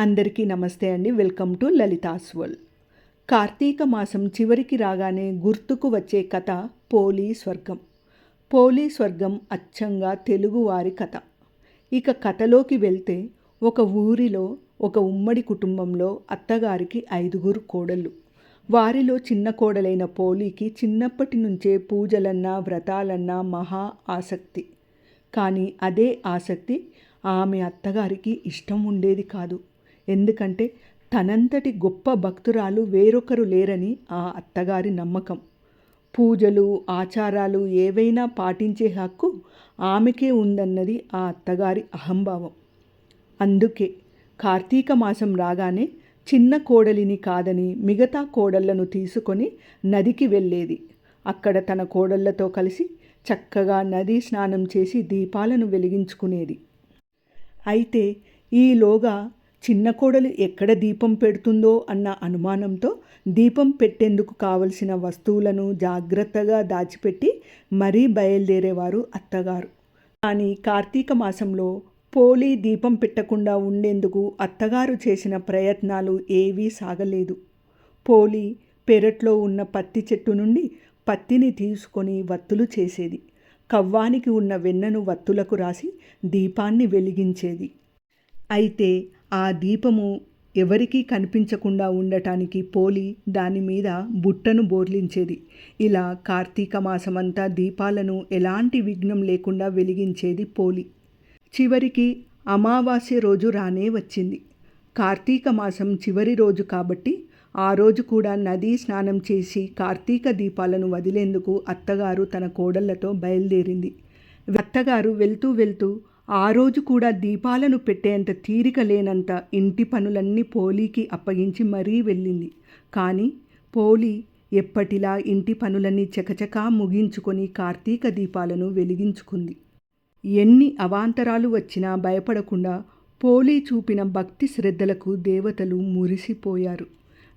అందరికీ నమస్తే అండి. వెల్కమ్ టు లలితాస్ వరల్డ్ కార్తీక మాసం చివరికి రాగానే గుర్తుకు వచ్చే కథ పోలీ స్వర్గం. పోలీ స్వర్గం అచ్చంగా తెలుగువారి కథ. ఇక కథలోకి వెళ్తే ఒక ఊరిలో ఒక ఉమ్మడి కుటుంబంలో అత్తగారికి ఐదుగురు కోడళ్ళు. వారిలో చిన్న కోడలైన పోలీకి చిన్నప్పటి నుంచే పూజలన్నా వ్రతాలన్నా మహా ఆసక్తి. కానీ అదే ఆసక్తి ఆమె అత్తగారికి ఇష్టం ఉండేది కాదు. ఎందుకంటే తనంతటి గొప్ప భక్తురాలు వేరొకరు లేరని ఆ అత్తగారి నమ్మకం. పూజలు ఆచారాలు ఏవైనా పాటించే హక్కు ఆమెకే ఉందన్నది ఆ అత్తగారి అహంభావం. అందుకే కార్తీక మాసం రాగానే చిన్న కోడలిని కాదని మిగతా కోడళ్ళను తీసుకొని నదికి వెళ్ళేది. అక్కడ తన కోడళ్ళతో కలిసి చక్కగా నదీ స్నానం చేసి దీపాలను వెలిగించుకునేది. అయితే ఈలోగా చిన్న కోడలు ఎక్కడ దీపం పెడుతుందో అన్న అనుమానంతో దీపం పెట్టేందుకు కావలసిన వస్తువులను జాగ్రత్తగా దాచిపెట్టి మరీ బయలుదేరేవారు అత్తగారు. కానీ కార్తీక మాసంలో పోలి దీపం పెట్టకుండా ఉండేందుకు అత్తగారు చేసిన ప్రయత్నాలు ఏవీ సాగలేదు. పోలి పెరట్లో ఉన్న పత్తి చెట్టు నుండి పత్తిని తీసుకొని వత్తులు చేసేది. కవ్వానికి ఉన్న వెన్నను వత్తులకు రాసి దీపాన్ని వెలిగించేది. అయితే ఆ దీపము ఎవరికీ కనిపించకుండా ఉండటానికి పోలి దాని మీద బుట్టను బోర్లించేది. ఇలా కార్తీక మాసమంతా దీపాలను ఎలాంటి విఘ్నం లేకుండా వెలిగించేది పోలి. చివరికి అమావాస్య రోజు రానే వచ్చింది. కార్తీక మాసం చివరి రోజు కాబట్టి ఆ రోజు కూడా నదీ స్నానం చేసి కార్తీక దీపాలను వదిలేందుకు అత్తగారు తన కోడళ్ళతో బయలుదేరింది. అత్తగారు వెళ్తూ వెళ్తూ ఆ రోజు కూడా దీపాలను పెట్టేంత తీరిక లేనంత ఇంటి పనులన్నీ పోలీకి అప్పగించి మరీ వెళ్ళింది. కానీ పోలి ఎప్పటిలా ఇంటి పనులన్నీ చకచకా ముగించుకొని కార్తీక దీపాలను వెలిగించుకుంది. ఎన్ని అవాంతరాలు వచ్చినా భయపడకుండా పోలీ చూపిన భక్తి శ్రద్ధలకు దేవతలు మురిసిపోయారు.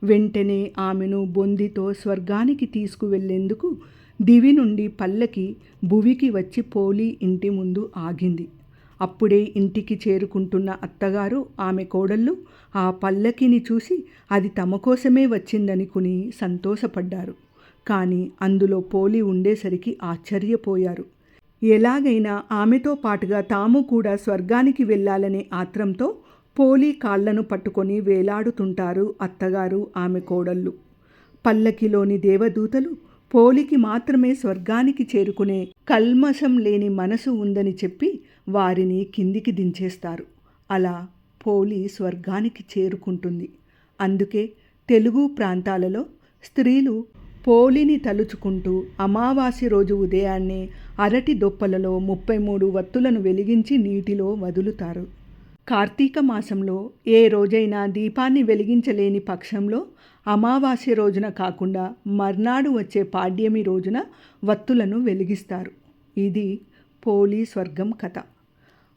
వెంటనే ఆమెను బొందితో స్వర్గానికి తీసుకువెళ్ళేందుకు దివి నుండి పల్లకి భువికి వచ్చి పోలీ ఇంటి ముందు ఆగింది. అప్పుడే ఇంటికి చేరుకుంటున్న అత్తగారు ఆమె కోడళ్ళు ఆ పల్లకిని చూసి అది తమ కోసమే వచ్చిందనుకుని సంతోషపడ్డారు. కానీ అందులో పోలి ఉండేసరికి ఆశ్చర్యపోయారు. ఎలాగైనా ఆమెతో పాటుగా తాము కూడా స్వర్గానికి వెళ్ళాలనే ఆత్రంతో పోలి కాళ్ళను పట్టుకొని వేలాడుతుంటారు అత్తగారు ఆమె కోడళ్ళు. పల్లకిలోని దేవదూతలు పోలికి మాత్రమే స్వర్గానికి చేరుకునే కల్మషం లేని మనసు ఉందని చెప్పి వారిని కిందికి దించేస్తారు. అలా పోలి స్వర్గానికి చేరుకుంటుంది. అందుకే తెలుగు ప్రాంతాలలో స్త్రీలు పోలిని తలుచుకుంటూ అమావాస్య రోజు ఉదయాన్నే అరటి దొప్పలలో ముప్పై మూడు వత్తులను వెలిగించి నీటిలో వదులుతారు. కార్తీక మాసంలో ఏ రోజైనా దీపాన్ని వెలిగించలేని పక్షంలో అమావాస్య రోజున కాకుండా మర్నాడు వచ్చే పాడ్యమి రోజున వత్తులను వెలిగిస్తారు. ఇది పోలీ స్వర్గం కథ.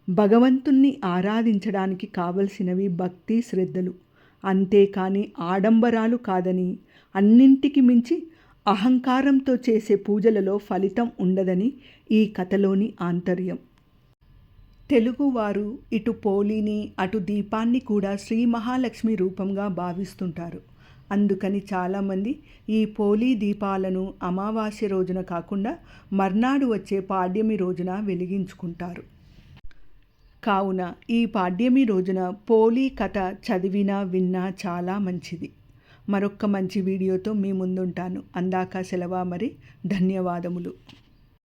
భగవంతుణ్ణి ఆరాధించడానికి కావలసినవి భక్తి శ్రద్ధలు. అంతేకాని ఆడంబరాలు కాదని అన్నింటికి మించి అహంకారంతో చేసే పూజలలో ఫలితం ఉండదని ఈ కథలోని ఆంతర్యం. తెలుగువారు ఇటు పోలిని అటు దీపాన్ని కూడా శ్రీ మహాలక్ష్మి రూపంగా భావిస్తుంటారు. అందుకని చాలామంది ఈ పోలీ దీపాలను అమావాస్య రోజున కాకుండా మర్నాడు వచ్చే పాడ్యమి రోజున వెలిగించుకుంటారు. కావున ఈ పాడ్యమి రోజున పోలీ కథ చదివినా విన్నా చాలా మంచిది. మరొక్క మంచి వీడియోతో మీ ముందుంటాను. అందాక సెలవా మరి. ధన్యవాదములు.